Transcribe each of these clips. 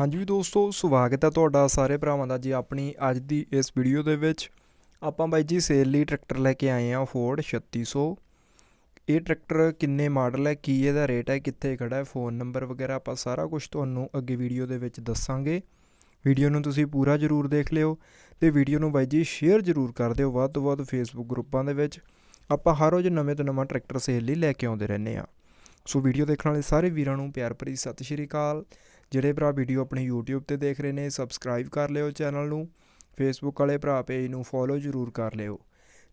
ਹਾਂਜੀ ਦੋਸਤੋ, ਸਵਾਗਤ ਹੈ ਤੁਹਾਡਾ ਸਾਰੇ ਭਰਾਵਾਂ ਦਾ ਜੀ ਆਪਣੀ ਅੱਜ ਦੀ ਇਸ ਵੀਡੀਓ ਦੇ ਵਿੱਚ। ਆਪਾਂ ਬਾਈ ਜੀ ਸੇਲ ਲਈ ਟਰੈਕਟਰ ਲੈ ਕੇ ਆਏ ਆ ਫੋਰਡ 3600 ਇਹ ਟਰੈਕਟਰ ਕਿੰਨੇ ਮਾਡਲ ਹੈ, ਕੀ ਇਹਦਾ ਰੇਟ ਹੈ, ਕਿੱਥੇ ਖੜਾ ਹੈ ਫੋਨ ਨੰਬਰ ਵਗੈਰਾ ਆਪਾਂ ਸਾਰਾ ਕੁਝ ਤੁਹਾਨੂੰ ਅੱਗੇ ਵੀਡੀਓ ਦੇ ਵਿੱਚ ਦੱਸਾਂਗੇ। ਵੀਡੀਓ ਨੂੰ ਤੁਸੀਂ ਪੂਰਾ ਜ਼ਰੂਰ ਦੇਖ ਲਿਓ ਤੇ ਵੀਡੀਓ ਨੂੰ ਬਾਈ ਜੀ ਸ਼ੇਅਰ ਜ਼ਰੂਰ ਕਰ ਦਿਓ ਵੱਧ ਤੋਂ ਵੱਧ ਫੇਸਬੁੱਕ ਗਰੁੱਪਾਂ ਦੇ ਵਿੱਚ। ਆਪਾਂ ਹਰ ਰੋਜ਼ ਨਵੇਂ ਤੋਂ ਨਵਾਂ ਟਰੈਕਟਰ ਸੇਲ ਲਈ ਲੈ ਕੇ ਆਉਂਦੇ ਰਹਿੰਦੇ ਆ ਸੋ ਵੀਡੀਓ ਦੇਖਣ ਵਾਲੇ ਸਾਰੇ ਵੀਰਾਂ ਨੂੰ ਪਿਆਰ ਭਰੀ ਸਤਿ ਸ਼੍ਰੀ ਅਕਾਲ। ਜਿਹੜੇ ਭਰਾ ਵੀਡੀਓ ਆਪਣੀ YouTube ਤੇ ਦੇਖ ਰਹੇ ਨੇ ਸਬਸਕ੍ਰਾਈਬ ਕਰ ਲਿਓ ਚੈਨਲ ਨੂੰ। ਫੇਸਬੁੱਕ ਵਾਲੇ ਭਰਾ ਪੇਜ ਨੂੰ ਫੋਲੋ ਜ਼ਰੂਰ ਕਰ ਲਿਓ।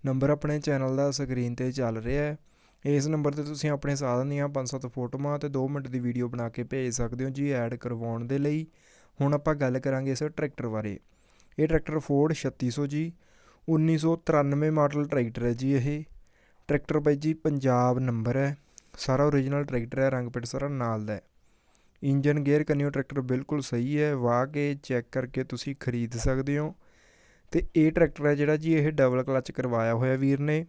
ਨੰਬਰ ਆਪਣੇ ਚੈਨਲ ਦਾ ਸਕਰੀਨ ਤੇ ਚੱਲ ਰਿਹਾ ਹੈ। ਇਸ ਨੰਬਰ ਤੇ ਤੁਸੀਂ ਆਪਣੇ ਸਾਧਨ ਦੀਆਂ 5-7 ਫੋਟੋਆਂ ਤੇ 2 ਮਿੰਟ ਦੀ ਵੀਡੀਓ ਬਣਾ ਕੇ ਭੇਜ ਸਕਦੇ ਹੋ ਜੀ ਐਡ ਕਰਵਾਉਣ ਦੇ ਲਈ। ਹੁਣ ਆਪਾਂ ਗੱਲ ਕਰਾਂਗੇ ਇਸ ਟਰੈਕਟਰ ਬਾਰੇ। ਇਹ ਟਰੈਕਟਰ ਫੋਰਡ 3600 ਜੀ 1993 ਮਾਡਲ ਟਰੈਕਟਰ ਹੈ ਜੀ ਇਹ। ਟਰੈਕਟਰ ਬਾਈ ਜੀ, ਪੰਜਾਬ ਨੰਬਰ ਹੈ। ਸਾਰਾ ਓਰੀਜਨਲ ਟਰੈਕਟਰ ਹੈ ਰੰਗ ਪਿੰਡ ਸਾਰਾ ਨਾਲ ਦਾ ਹੈ। ਇੰਜਨ ਗੇਅਰ ਕੰਨਿਓ ਟਰੈਕਟਰ ਬਿਲਕੁਲ ਸਹੀ ਹੈ, ਵਾਹ ਕੇ ਚੈੱਕ ਕਰਕੇ ਤੁਸੀਂ ਖਰੀਦ ਸਕਦੇ ਹੋ। ਤੇ ਇਹ ਟਰੈਕਟਰ ਹੈ ਜਿਹੜਾ ਜੀ ਇਹ ਡਬਲ ਕਲਚ ਕਰਵਾਇਆ ਹੋਇਆ ਵੀਰ ਨੇ।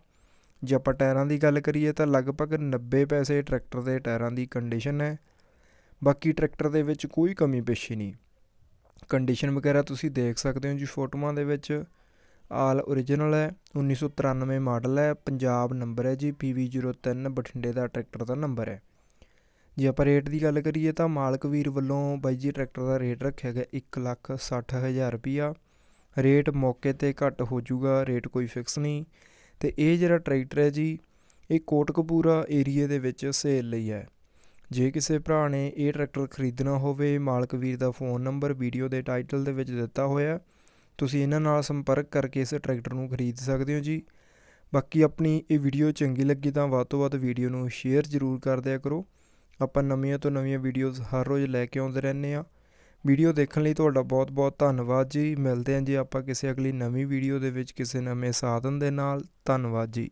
ਜੇ ਆਪਾਂ ਟਾਇਰਾਂ ਦੀ ਗੱਲ ਕਰੀਏ ਤਾਂ ਲਗਭਗ 90 ਪੈਸੇ ਟਰੈਕਟਰ ਦੇ ਟਾਇਰਾਂ ਦੀ ਕੰਡੀਸ਼ਨ ਹੈ। ਬਾਕੀ ਟਰੈਕਟਰ ਦੇ ਵਿੱਚ ਕੋਈ ਕਮੀ ਪੇਸ਼ੀ ਨਹੀਂ। ਕੰਡੀਸ਼ਨ ਵਗੈਰਾ ਤੁਸੀਂ ਦੇਖ ਸਕਦੇ ਹੋ ਜੀ ਫੋਟੋਆਂ ਦੇ ਵਿੱਚ। ਆਲ ਓਰੀਜਨਲ ਹੈ 1993 ਮਾਡਲ ਹੈ, ਪੰਜਾਬ ਨੰਬਰ ਹੈ ਜੀ PV03 ਬਠਿੰਡੇ ਦਾ ਟਰੈਕਟਰ ਦਾ ਨੰਬਰ ਹੈ। ਜੇ ਆਪਾਂ ਰੇਟ ਦੀ ਗੱਲ ਕਰੀਏ ਤਾਂ ਮਾਲਕ ਵੀਰ ਵੱਲੋਂ ਬਾਈ ਜੀ ਟਰੈਕਟਰ ਦਾ ਰੇਟ ਰੱਖਿਆ ਗਿਆ ਇੱਕ ਲੱਖ ਸੱਠ ਹਜ਼ਾਰ ਰੁਪਈਆ। ਰੇਟ ਮੌਕੇ ਤੇ ਘੱਟ ਹੋ ਜਾਊਗਾ ਰੇਟ ਕੋਈ ਫਿਕਸ ਨਹੀਂ। ਤੇ ਇਹ ਜਿਹੜਾ ਟਰੈਕਟਰ ਹੈ ਜੀ, ਇਹ ਕੋਟਕਪੂਰਾ ਏਰੀਏ ਦੇ ਵਿੱਚ ਸੇਲ ਲਈ ਹੈ। ਜੇ ਕਿਸੇ ਭਰਾ ਨੇ ਇਹ ਟਰੈਕਟਰ ਖਰੀਦਣਾ ਹੋਵੇ, ਮਾਲਕ ਵੀਰ ਦਾ ਫੋਨ ਨੰਬਰ ਵੀਡੀਓ ਦੇ ਟਾਈਟਲ ਦੇ ਵਿੱਚ ਦਿੱਤਾ ਹੋਇਆ ਤੁਸੀਂ ਇਹਨਾਂ ਨਾਲ ਸੰਪਰਕ ਕਰਕੇ ਇਸ ਟਰੈਕਟਰ ਨੂੰ ਖਰੀਦ ਸਕਦੇ ਹੋ ਜੀ। ਬਾਕੀ ਆਪਣੀ ਇਹ ਵੀਡੀਓ ਚੰਗੀ ਲੱਗੀ ਤਾਂ ਵੱਧ ਤੋਂ ਵੱਧ ਵੀਡੀਓ ਨੂੰ ਸ਼ੇਅਰ ਜ਼ਰੂਰ ਕਰ ਦਿਆ ਕਰੋ। ਆਪਾਂ ਨਵੀਆਂ ਤੋਂ ਨਵੀਆਂ ਵੀਡੀਓਜ਼ ਹਰ ਰੋਜ਼ ਲੈ ਕੇ ਆਉਂਦੇ ਰਹਿੰਦੇ ਆ ਵੀਡੀਓ ਦੇਖਣ ਲਈ ਤੁਹਾਡਾ ਬਹੁਤ ਬਹੁਤ ਧੰਨਵਾਦ ਜੀ। ਮਿਲਦੇ ਹਾਂ ਜੀ ਆਪਾਂ ਕਿਸੇ ਅਗਲੀ ਨਵੀਂ ਵੀਡੀਓ ਦੇ ਵਿੱਚ ਕਿਸੇ ਨਵੇਂ ਸਾਧਨ ਦੇ ਨਾਲ। ਧੰਨਵਾਦ ਜੀ।